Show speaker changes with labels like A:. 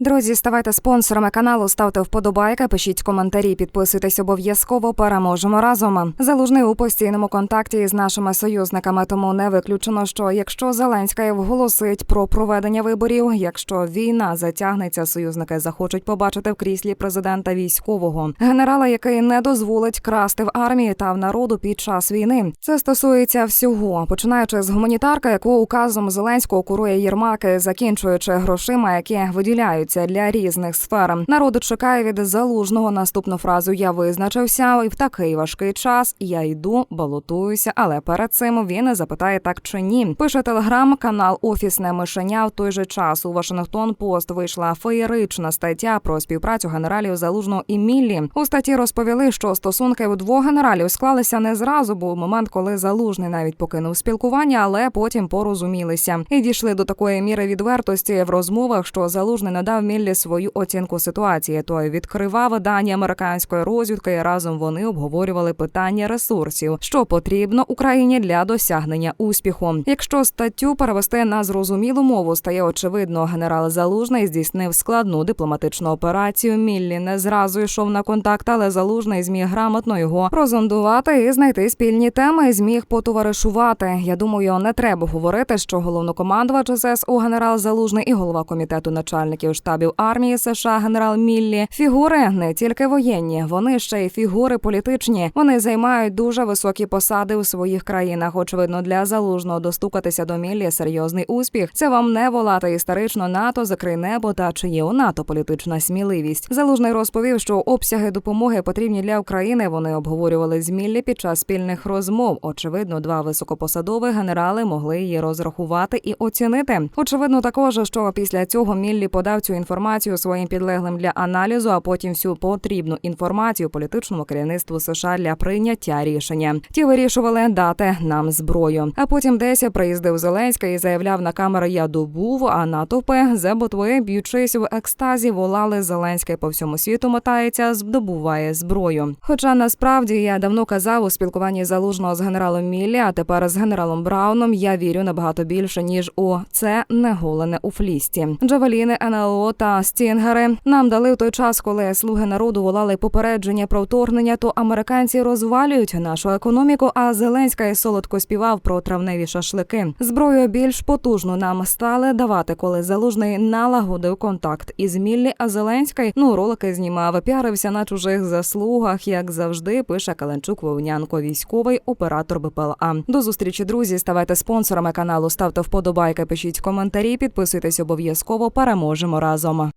A: Друзі, ставайте спонсорами каналу, ставте вподобайки, пишіть коментарі, підписуйтесь обов'язково. Переможемо разом. Залужний у постійному контакті із нашими союзниками. Тому не виключено, що якщо Зеленська вголосить про проведення виборів, якщо війна затягнеться, союзники захочуть побачити в кріслі президента військового генерала, який не дозволить красти в армії та в народу під час війни. Це стосується всього, починаючи з гуманітарка, яку указом Зеленського курує Єрмак, і закінчуючи грошима, які виділяються для різних сфер. Народ чекає від залужного наступну фразу Я визначився, і в такий важкий час я йду, балотуюся, але перед цим він запитає так чи ні. Пише телеграм-канал Офісне мишеня. В той же час у Вашингтон Пост вийшла феєрична стаття про співпрацю генералів Залужного і Міллі. У статті розповіли, що стосунки у двох генералів склалися не зразу. Був момент, коли залужний навіть покинув спілкування, але потім порозумілися і дійшли до такої міри відвертості в розмовах, що залужний надав Міллі свою оцінку ситуації. Той відкривав дані американської розвідки. і Разом вони обговорювали питання ресурсів, що потрібно Україні для досягнення успіху. Якщо статтю перевести на зрозумілу мову, стає очевидно, генерал Залужний здійснив складну дипломатичну операцію. Міллі не зразу йшов на контакт, але залужний зміг грамотно його прозондувати і знайти спільні теми. Зміг потоваришувати. Я думаю, не треба говорити, що головнокомандувач ССУ генерал Залужний і голова комітету начальників штабів армії США генерал Міллі фігури не тільки воєнні, вони ще й фігури політичні. Вони займають дуже високі посади у своїх країнах. Очевидно, для залужного достукатися до Міллі серйозний успіх. Це вам не волати історично НАТО, закрий небо та чи є у НАТО політична сміливість. Залужний розповів, що обсяги допомоги потрібні для України. Вони обговорювали з Міллі під час спільних розмов. Очевидно, два високопосадові генерали могли її розрахувати і оцінити. Очевидно, також що після цього Міллі подав цю інформацію своїм підлеглим для аналізу, а потім всю потрібну інформацію політичному керівництву США для прийняття рішення. Ті вирішували дати нам зброю. А потім десь приїздив Зеленський і заявляв на камери Я добув, а натовпи за б'ючись в екстазі, волали Зеленський по всьому світу мотається, здобуває зброю. Хоча насправді я давно казав у спілкуванні залужного з генералом Міллі, а тепер з генералом Брауном я вірю набагато більше ніж у це не голене у флісті. Джавеліни, НЛО та стінгери нам дали в той час, коли слуги народу волали попередження про вторгнення, то американці розвалюють нашу економіку. А Зеленська і солодко співав про травневі шашлики. Зброю більш потужну нам стали давати, коли залужний налагодив контакт із Міллі, а Зеленський ну ролики знімав, піарився на чужих заслугах, як завжди. Пише Каленчук Вовнянко, військовий оператор БПЛА. До зустрічі, друзі. Ставайте спонсорами каналу, ставте вподобайки, пишіть коментарі, підписуйтесь обов'язково. Переможемо разом.